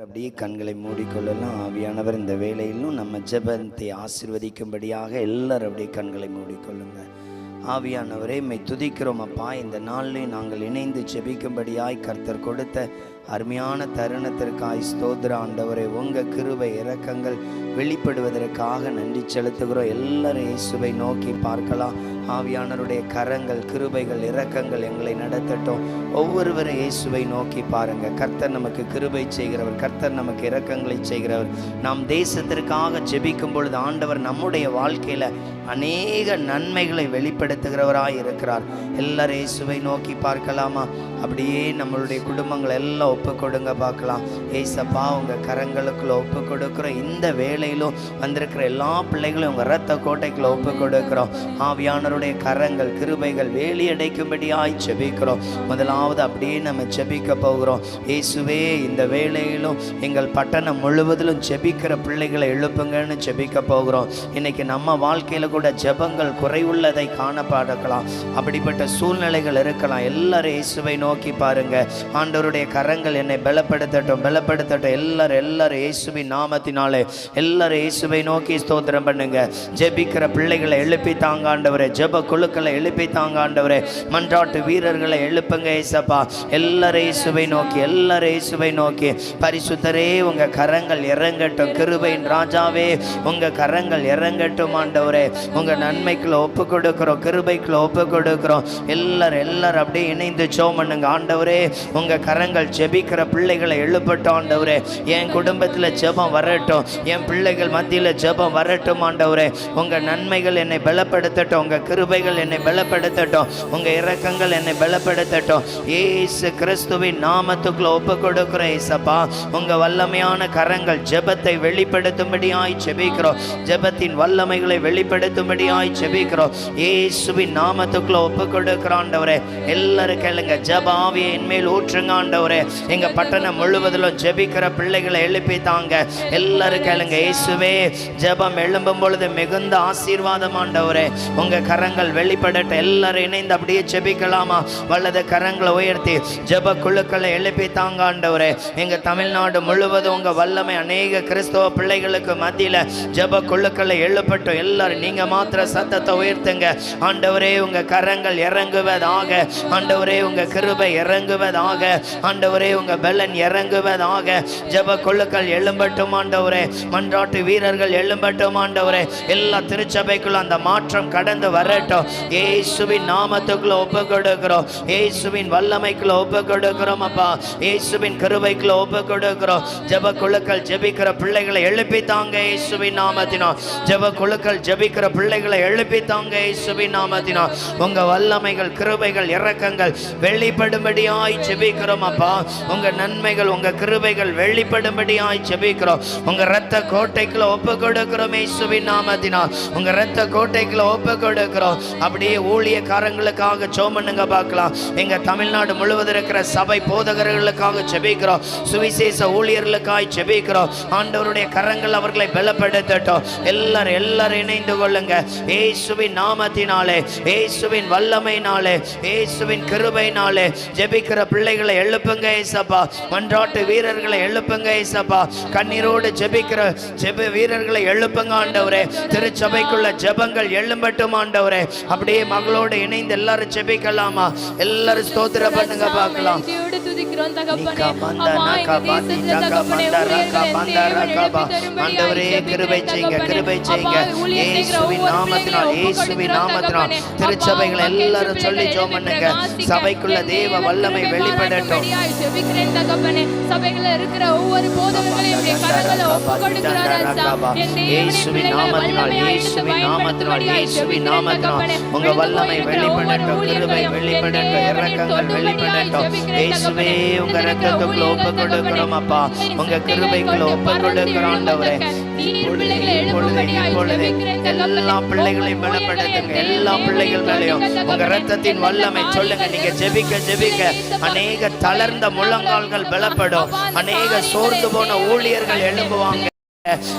அப்படியே கண்களை மூடிக்கொள்ளலாம். ஆவியானவர் இந்த வேலையிலும் நம்ம ஜபத்தை ஆசிர்வதிக்கும்படியாக எல்லாரும் அப்படியே கண்களை மூடிக்கொள்ளுங்க. ஆவியானவரே மை துதிக்கிறோம் அப்பா. இந்த நாளில் நாங்கள் இணைந்து ஜெபிக்கும்படியாய் கர்த்தர் கொடுத்த அருமையான தருணத்திற்காய் ஸ்தோத்திர ஆண்டவரை உங்கள் கிருபை இறக்கங்கள் வெளிப்படுவதற்காக நன்றி செலுத்துகிறோம். எல்லாரும் இயேசுவை நோக்கி பார்க்கலாம். ஆவியானருடைய கரங்கள் கிருபைகள் இரக்கங்கள் எங்களை நடத்தட்டும். ஒவ்வொருவரும் இயேசுவை நோக்கி பாருங்க. கர்த்தர் நமக்கு கிருபை செய்கிறவர் கர்த்தர் நமக்கு இரக்கங்களை செய்கிறவர். நாம் தேசத்திற்காக ஜெபிக்கும் பொழுது ஆண்டவர் நம்முடைய வாழ்க்கையில அநேக நன்மைகளை வெளிப்படுத்துகிறவராய் இருக்கிறார். எல்லாரும் இயேசுவை நோக்கி பார்க்கலாமா? அப்படியே நம்மளுடைய குடும்பங்கள் எல்லாம் ஒப்பு கொடுங்க பார்க்கலாம். ஏசப்பா உங்க கரங்களுக்குள்ள ஒப்பு கொடுக்குறோம் இந்த வேலையிலும் வந்திருக்கிற எல்லா பிள்ளைகளும் உங்கள் ரத்த கோட்டைக்குள்ளே ஒப்பு கொடுக்குறோம் ஆவியானருடைய கரங்கள் கிருபைகள் வேலி அடைக்கும்படியாய் ஜெபிக்கிறோம். முதலாவது அப்படியே நம்ம ஜெபிக்க போகிறோம். இயேசுவே இந்த வேலையிலும் எங்கள் பட்டணம் முழுவதிலும் ஜெபிக்கிற பிள்ளைகளை எழுப்புங்கன்னு ஜெபிக்க போகிறோம். இன்னைக்கு நம்ம வாழ்க்கையில் கூட ஜெபங்கள் குறைவுள்ளதை காணப்படக்கலாம் அப்படிப்பட்ட சூழ்நிலைகள் இருக்கலாம். எல்லாரும் இயேசுவை நோக்கி பாருங்க. ஆண்டவருடைய கரங்கள் என்னை பலப்படுத்தட்டும் பலப்படுத்தட்டும். எல்லாரும் எல்லாரும் இயேசுவின் நாமத்தினாலே எல்லாரும் இயேசுவை நோக்கி ஸ்தோத்திரம் பண்ணுங்க. ஜெபிக்கிற பிள்ளைகளை எழுப்பி தாங்க ஆண்டவரே. ஜெப குழுக்களை எழுப்பி தாங்காண்டவரே மன்றாட்டு வீரர்களை எழுப்புங்க ஏசப்பா. எல்லாரும் இயேசுவை நோக்கி எல்லாரும் இயேசுவை நோக்கி. பரிசுத்தரே உங்க கரங்கள் இறங்கட்டும். கிருபையின் ராஜாவே உங்க கரங்கள் இறங்கட்டும் ஆண்டவரே. உங்க நன்மைக்குள்ள ஒப்பு கொடுக்கிறோம் கிருபைக்குள்ள ஒப்பு கொடுக்கிறோம். எல்லாரும் எல்லாரும் அப்படியே இணைந்து ஜெபம் பண்ணுங்க. ஆண்டவரே உங்க கரங்கள் ஜெபிக்கிற பிள்ளைகளை எழுப்பட்டும் ஆண்டவரே. என் குடும்பத்தில் ஜெபம் வரட்டும். என் பிள்ளைகள் மத்தியில் ஜெபம் வரட்டும் ஆண்டவரே. உங்கள் நன்மைகள் என்னை பலப்படுத்தட்டும். உங்கள் கிருபைகள் என்னை பலப்படுத்தட்டும். உங்கள் இரக்கங்கள் என்னை பலப்படுத்தட்டும். ஏசு கிறிஸ்துவின் நாமத்துக்குள்ள ஒப்பு கொடுக்குற ஏசப்பா. உங்கள் வல்லமையான கரங்கள் ஜெபத்தை வெளிப்படுத்தும்படியாய் ஜெபிக்கிறோம். ஜெபத்தின் வல்லமைகளை வெளிப்படுத்தும்படியாய் ஜெபிக்கிறோம். ஏசுவின் நாமத்துக்குள்ள ஒப்பு கொடுக்கிற ஆண்டவரே. எல்லாரும் கேளுங்க. ஜெப ஆவியை என்மேல் ஊற்றுங்க ஆண்டவரே. எங்க பட்டணம் முழுவதிலும் ஜெபிக்கிற பிள்ளைகளை எழுப்பி தாங்க. எல்லாரும் கேளுங்க இயேசுவே ஜெபம் எழும்பும் பொழுது மிகுந்த ஆசீர்வாதம் ஆண்டவரே. உங்க கரங்கள் வெளிப்படட்ட எல்லாரும் இணைந்து அப்படியே ஜெபிக்கலாமா? வல்லது கரங்களை உயர்த்தி ஜெப குழுக்களை எழுப்பி தாங்க ஆண்டவரே. எங்க தமிழ்நாடு முழுவதும் உங்க வல்லமை அநேக கிறிஸ்தவ பிள்ளைகளுக்கு மத்தியில ஜெப குழுக்களை எழுப்பட்டும். எல்லாரும் நீங்க மாத்திர சத்தத்தை உயர்த்துங்க. ஆண்டவரே உங்க கரங்கள் இறங்குவதாக. ஆண்டவரே உங்க கிருபை இறங்குவதாக. ஆண்டவரே உங்க பலன் இறங்குவதாக ஜெப குழுக்கள் எழும்பட்டும் ஆண்டவரே. மன்றாட்டு வீரர்கள் எழும்பட்டும் ஆண்டவரே. எல்லா திருச்சபைக்குள்ள அந்த மாற்றம் கடந்து வரட்டும். இயேசுவின் நாமத்துக்குள்ள ஒப்பு கொடுக்கிறோம் இயேசுவின் வல்லமைக்குள்ள ஒப்பு கொடுக்கிறோம் அப்பா. இயேசுவின் கருவைக்குள்ள ஒப்பு கொடுக்கிறோம் ஜெப குழுக்கள் ஜெபிக்கிற பிள்ளைகளை எழுப்பி தாங்க இயேசுவின் நாமத்தினோ. ஜெப குழுக்கள் ஜெபிக்கிற பிள்ளைகளை எழுப்பி தாங்க இயேசுவின் நாமத்தினோ. உங்க வல்லமைகள் கிருபைகள் இறக்கங்கள் வெளிப்படும்படியாய் ஜெபிக்கிறோம் அப்பா. உங்க நன்மைகள் உங்க கிருபைகள் வெளிப்படும்படியாய் ஜெபிக்கிறோம். உங்க ரத்த கோட்டைக்குள்ள ஒப்பு கொடுக்கிறோம் இயேசுவின் உங்க ரத்த கோட்டைக்குள்ள ஒப்பு கொடுக்கிறோம். அப்படியே ஊழியக்காரங்களுக்காக சோமனுங்க பார்க்கலாம். எங்க தமிழ்நாடு முழுவதும் இருக்கிற சபை போதகர்களுக்காக ஜெபிக்கிறோம். சுவிசேஷ ஊழியர்களுக்காய் ஜெபிக்கிறோம். ஆண்டவருடைய கரங்கள் அவர்களை பலப்படுத்தட்டும். எல்லாரும் எல்லாரும் இணைந்து கொள்ளுங்க. ஏசுவின் நாமத்தினாலே நாளே ஏசுவின் கிருபை நாளே ஜெபிக்கிற பிள்ளைகளை எழுப்புங்க ஏசப்பா மன்றாட்டு வீரர்களை எழுப்புங்க ஏசப்பா கண்ணீரோடு ஜெபிக்கிற ஜெப வீரர்களை எழுப்புங்க ஆண்டவரே. திருச்சபைக்குள்ள ஜெபங்கள் எழும்பட்டும் ஆண்டவரே. அப்படியே மகளோடு இணைந்து எல்லாரும் ஜெபிக்கலாமா? எல்லாரும் ஸ்தோத்திர பண்ணுங்க பார்க்கலாம். ஆண்டவரே கிருபை செய்யுங்க. கிருபை செய்யுங்க. இயேசுவின் நாமத்தினால் இயேசுவின் நாமத்தினால். திருச்சபைகளை எல்லாரும் சொல்லி ஜோம் பண்ணுங்க. சபைக்குள்ள தேவ வல்லமை வெளிப்படட்டும். ஜெபிக்கிறேன் தகப்பனே. சபைகள்ல இருக்கிற ஒவ்வொரு போதகர்களையும் உம்முடைய கரங்களை ஒப்புக் கொடுக்கிறோம் ராஜா. என் தேவனே, இயேசுவின் நாமத்தினால் பயன்படுத்தும்படியாய் ஜெபிக்கிறேன் தகப்பனே. உங்க வல்லமை வெளிப்படட்டும் கிருபை வெளிப்படட்டும் இரக்கங்கள் வெளிப்படட்டும். இயேசுவே உங்க தகப்பனே. ரத்தத்துக்குள்ள ஒப்பு கொடுக்கிறோம் அப்பா. உங்க கிருபைக்குள்ள ஒப்பு கொடுக்கிறோம் ஆண்டவரே எல்லா பிள்ளைகளையும் பலப்படுத்துங்க எல்லா பிள்ளைகள் மேலையும் உங்க ரத்தத்தின் வல்லமை சொல்லுங்க. நீங்க ஜெபிக்க ஜெபிக்க. அநேக தளர்ந்த முழங்கால்கள் பலப்படும் அநேக சோர்ந்து போன ஊழியர்கள் எழும்புவாங்க.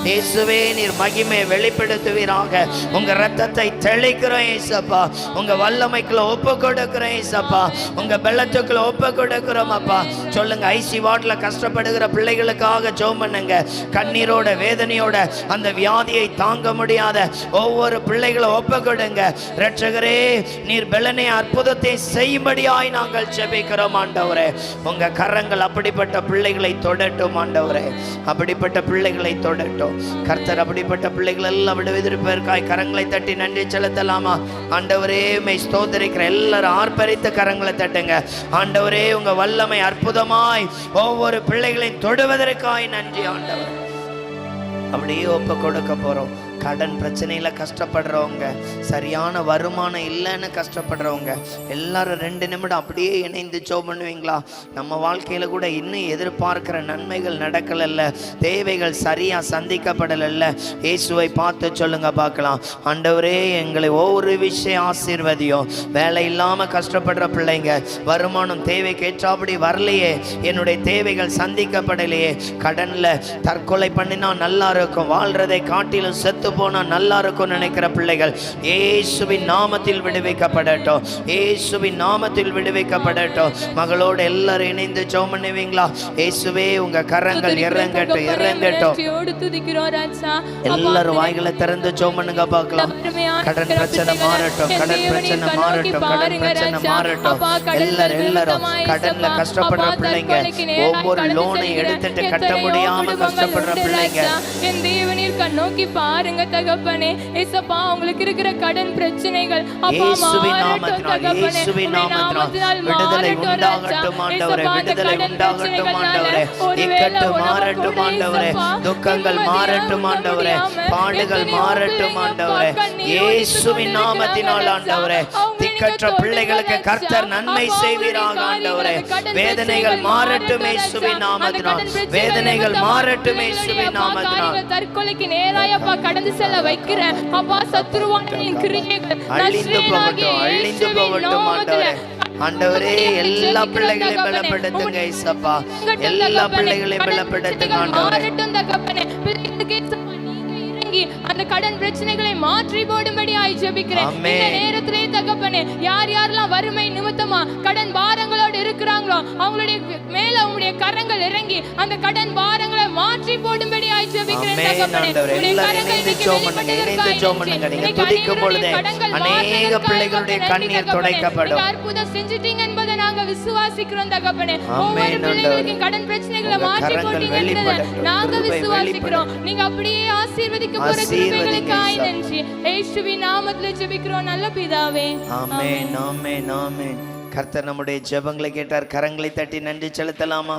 இயேசுவே நீர் மகிமை வெளிப்படுத்துவீராக. உங்க ரத்தத்தை தெளிக்கிறோம் ஏசப்பா. உங்க வல்லமைக்குள்ள ஒப்பு கொடுக்கிறோம் ஏசப்பா. உங்க பெல்லத்துக்குள்ள ஒப்பு கொடுக்கிறோம் அப்பா. சொல்லுங்க ஐசி வார்டில் கஷ்டப்படுகிற பிள்ளைகளுக்காக ஜோம் பண்ணுங்க. கண்ணீரோட வேதனையோட அந்த வியாதியை தாங்க முடியாத ஒவ்வொரு பிள்ளைகளை ஒப்பு கொடுங்க ரட்சகரே நீர் பெலனை அற்புதத்தை செய்யும்படியாய் நாங்கள் செபிக்கிறோம் ஆண்டவரே. உங்க கரங்கள் அப்படிப்பட்ட பிள்ளைகளை தொடட்டும் ஆண்டவரே. அப்படிப்பட்ட பிள்ளைகளை தொட தொடட்டும் கர்த்தர் அப்படிப்பட்ட பிள்ளைகள் எல்லாம் விடுவிதிருப்பதற்காய் கரங்களை தட்டி நன்றி செலுத்தலாமா? ஆண்டவரே மை ஸ்தோத்தரிக்கிற எல்லாரும் ஆர்ப்பரித்த கரங்களை தட்டுங்க. ஆண்டவரே உங்க வல்லமை அற்புதமாய் ஒவ்வொரு பிள்ளைகளையும் தொடுவதற்காய் நன்றி ஆண்டவர். அப்படியே ஒப்பு கொடுக்க போறோம். கடன் பிரச்சனையில் கஷ்டப்படுறவங்க சரியான வருமானம் இல்லைன்னு கஷ்டப்படுறவங்க எல்லாரும் ரெண்டு நிமிடம் அப்படியே இணைந்து ஜோ பண்ணுவீங்களா? நம்ம வாழ்க்கையில் கூட இன்னும் எதிர்பார்க்கிற நன்மைகள் நடக்கலல்ல தேவைகள் சரியாக சந்திக்கப்படலைல்ல. இயேசுவை பார்த்து சொல்லுங்க பார்க்கலாம். ஆண்டவரே எங்களை ஒவ்வொரு விஷயம் ஆசீர்வதியும் வேலை இல்லாமல் கஷ்டப்படுற பிள்ளைங்க வருமானம் தேவைக்கு ஏற்றாப்படி வரலையே என்னுடைய தேவைகள் சந்திக்கப்படலையே. கடனில் தற்கொலை பண்ணினா நல்லா இருக்கும் வாழ்றதை காட்டிலும் செத்து போனா நல்லா இருக்கும் நினைக்கிற பிள்ளைகள் இயேசுவின் நாமத்தில் விடுவிக்கப்படட்டும். இயேசுவின் நாமத்தில் விடுவிக்கப்படட்டும். மகளோட எல்லாரும் இணைந்து ஜெபம் பண்ணுவீங்களா? இயேசுவே உங்க கரங்கள் இறங்கட்டும் இறங்கட்டும். எல்லாரும் வாய்களை திறந்து ஜெபம் பண்ணுங்க பார்க்கலாம். கடன் பிரச்சனை மாறட்டும் கடன் பிரச்சனை மாறட்டும் கடன் பிரச்சனை மாறட்டும். எல்லாரும் எல்லாரும் கடன்ல கஷ்டப்படுற பிள்ளைங்க ஒவ்வொரு லோனை எடுத்துட்டு கட்ட முடியாம கஷ்டப்படுற பிள்ளைங்க. என் தேவனீர் கண் நோக்கி பாருங்க தகப்பனே ஏசப்பா உங்களுக்கு இருக்கிற கடன் பிரச்சனைகள் அப்பா மாறட்டும் தகப்பனே நாமத்தினால் மாறட்டும் ராஜா. ஏசப்பா, அந்த கடன் பிரச்சனைகள்னால. ஒருவேளை மாறட்டும் ஆண்டவரே. துக்கங்கள் மாறட்டும் ஆண்டவரே. பாடுகள் மாறட்டும் ஆண்டவரே. இயேசுவின் நாமத்தினால் ஆண்டவரே. நீங்க பிள்ளைகளுக்கு கர்த்தர். நன்மை செய்வீராக ஆண்டவரே. வேதனைகள் மாறட்டும் ராஜா. நாமத்தினால். வேதனைகள் மாறட்டும் அப்பா நாமத்தினால். தற்கொலைக்கு நேராய் அப்பா கடந்து செல்ல வைக்கிற அப்பா சத்துருவானின் கிரியைகள் அழிந்து போகட்டும் அழிந்து போகட்டும் ஆண்டவரே ஆண்டவரே எல்லா பிள்ளைகளையும் பலப்படுத்துங்க இசப்பா எல்லா பிள்ளைகளையும் பலப்படுத்துங்க ஆண்டவரே இறங்கி அந்த கடன் பிரச்சனைகளை மாற்றி போடும்படி ஆய் ஜெபிக்கிறேன். இந்த நேரத்திலே தகப்பனே யார் யாரெல்லாம் வறுமை நிமித்தமா கடன் பாரங்களோடு இருக்கிறாங்களோ அவங்களுடைய மேல உங்களுடைய கரங்கள் இறங்கி அந்த கடன் பாரங்களை மாற்றி போடும்படி ஆண்டவரே. எல்லாரும் இணைந்து பண்ணுங்க, இணைந்து. பண்ணுங்க. நீங்க துதிக்கும் பொழுதே அநேக பிள்ளைகளுடைய கண்ணீர். துடைக்கப்படும். நீங்க அற்புதம் செஞ்சிட்டீங்க என்பதை நாங்க விசுவாசிக்கிறோம் தகப்பனே ஆமென் ஒவ்வொரு ஆண்டவரே. பிள்ளைகளுக்கும் கடன் பிரச்சனைகளை உங்க மாற்றி கரங்கள் போட்டீங்க என்பதை வெளிப்படட்டும். நாங்க கிருபை விசுவாசிக்கிறோம் நீங்க அப்படியே ஆசீர்வதிக்க போற கிருபைகளுக்காய் இயேசு. நன்றி இயேசுவின் நாமத்துல ஜெபிக்கிறோம் நல்ல பிதாவே ஆமென் ஆமென் ஆமென் கர்த்தர் நம்முடைய ஜெபங்களை கேட்டார் கரங்களை தட்டி நன்றி செலுத்தலாமா